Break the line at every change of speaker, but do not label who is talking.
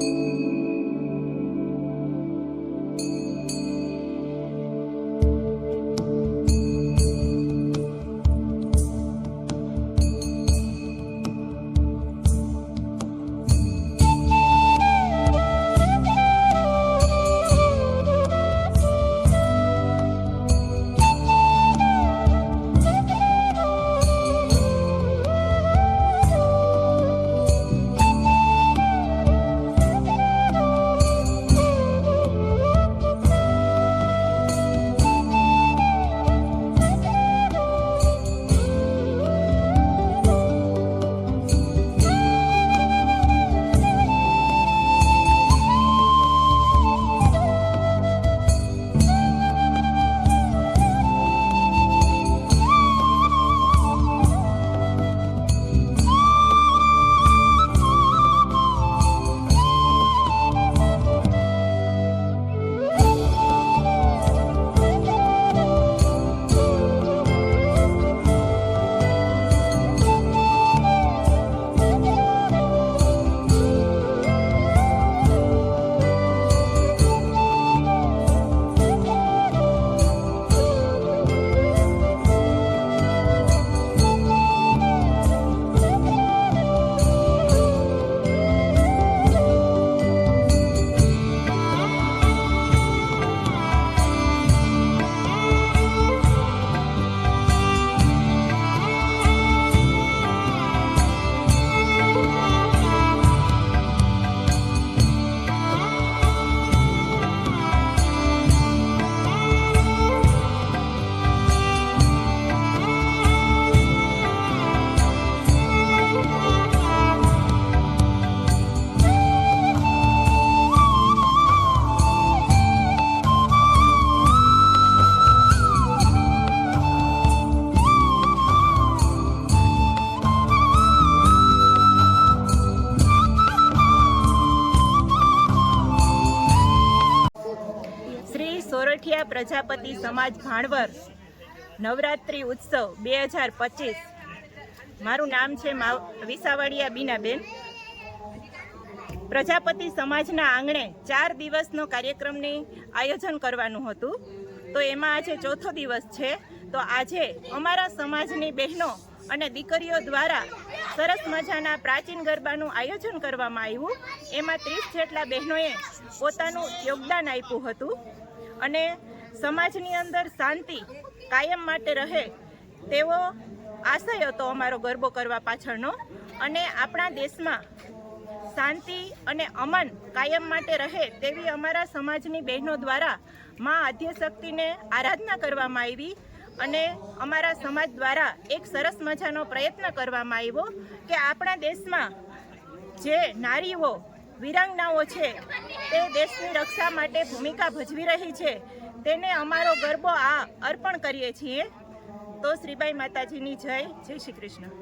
શ્રી સોરઠિયા પ્રજાપતિ સમાજ ભાણવર નવરાત્રિ ઉત્સવ બે હજાર પચીસ. મારું નામ છે વિસાવડિયા બીનાબેન. પ્રજાપતિ સમાજના આંગણે ચાર દિવસનો કાર્યક્રમની આયોજન કરવાનું હતું. તો એમાં આજે ચોથો દિવસ છે. તો આજે અમારા સમાજની બહેનો અને દીકરીઓ દ્વારા સરસ મજાના પ્રાચીન ગરબાનું આયોજન કરવામાં આવ્યું. એમાં ત્રીસ જેટલા બહેનોએ પોતાનું યોગદાન આપ્યું હતું. અને સમાજની અંદર શાંતિ કાયમ માટે રહે તેવો આશય હતો અમારો ગરબો કરવા પાછળનો. અને આપણા દેશમાં શાંતિ અને અમન કાયમ માટે રહે તેવી અમારા સમાજની બહેનો દ્વારા મા આદ્યશક્તિને આરાધના કરવામાં આવી અને અમારા સમાજ દ્વારા એક સરસ મજાનો પ્રયત્ન કરવામાં આવ્યો કે આપણા દેશમાં જે નારીઓ, વિરાંગનાઓ છે, તે દેશની રક્ષા માટે ભૂમિકા ભજવી રહી છે, તેને અમારો ગરબો આ અર્પણ કરીએ છીએ. તો શ્રીબાઈ માતાજીની જય જય શ્રી કૃષ્ણ.